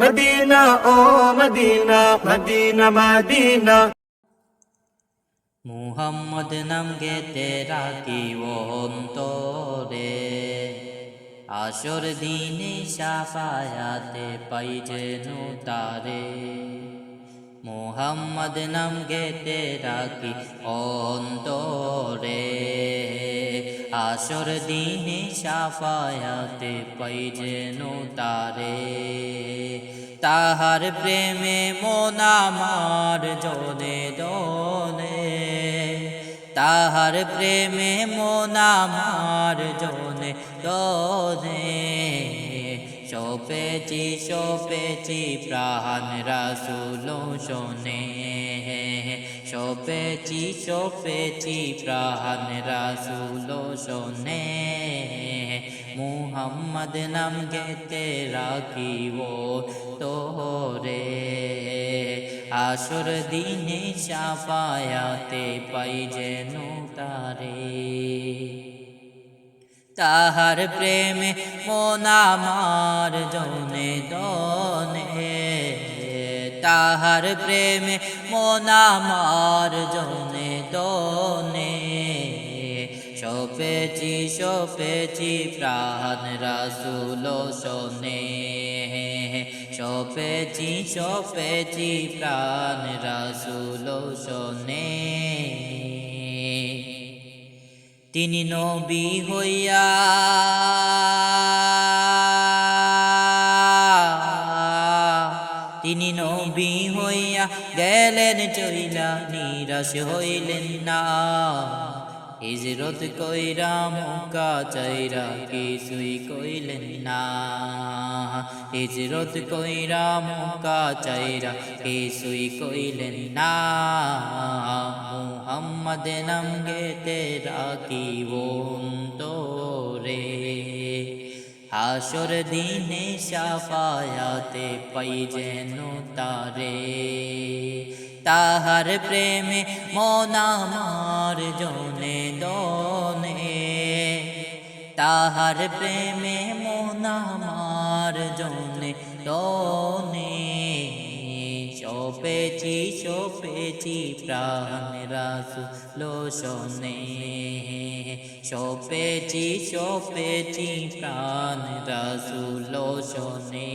Medina, ও Medina Medina Medina. Muhammad নাম গেতে রাখি অন্তরে? আসর দিনে সাফায়াতে পাই যেন তারে। মুহাম্মদ নাম গেতে রাখি অন্তরে? আসর দিনে সাফায়াতে পাই যেন তারে। তাহার প্রেমে মোনামার জনে দনে। তাহার প্রেমে মোনামার জনে দনে। সপেছি সপেছি প্রাণ রাসুল শোনে। সপেছি সপেছি প্রাণ রাসুল শোনে। মুহাম্মদ নাম গেতে রাখিব তোরে। আসর দিনে সাফায়াতে পাই যেন তারে। তাহার প্রেমে মন আমার জনে দনে। তাহার প্রেমে মন আমার জনে দনে। সপেছি সপেছি প্রাণ রাসুল শোনে। সপেছি সপেছি প্রাণ রাসুল শোনে। তিনি নবী হইয়া তিনি নবী হইয়া গেলেন, চইলা নিরাশ হইলেন না। হিজরত কইরা মুকা চাইরা কিছুই কইলেন না। হিজরত কইরা মুকা চাইরা কিছুই কইলেন না। মুহাম্মদ নাম গেতে রাখিব তোরে হাসর দিনে সাফায়াতে পাই যেন তারে। তাহার প্রেমে মন আমার জনে দনে। তাহার প্রেমে মন আমার জনে দনে। সপেছি সপেছি প্রাণ রাসু লোসনে সপেছি সপেছি প্রাণ রাসু লোসনে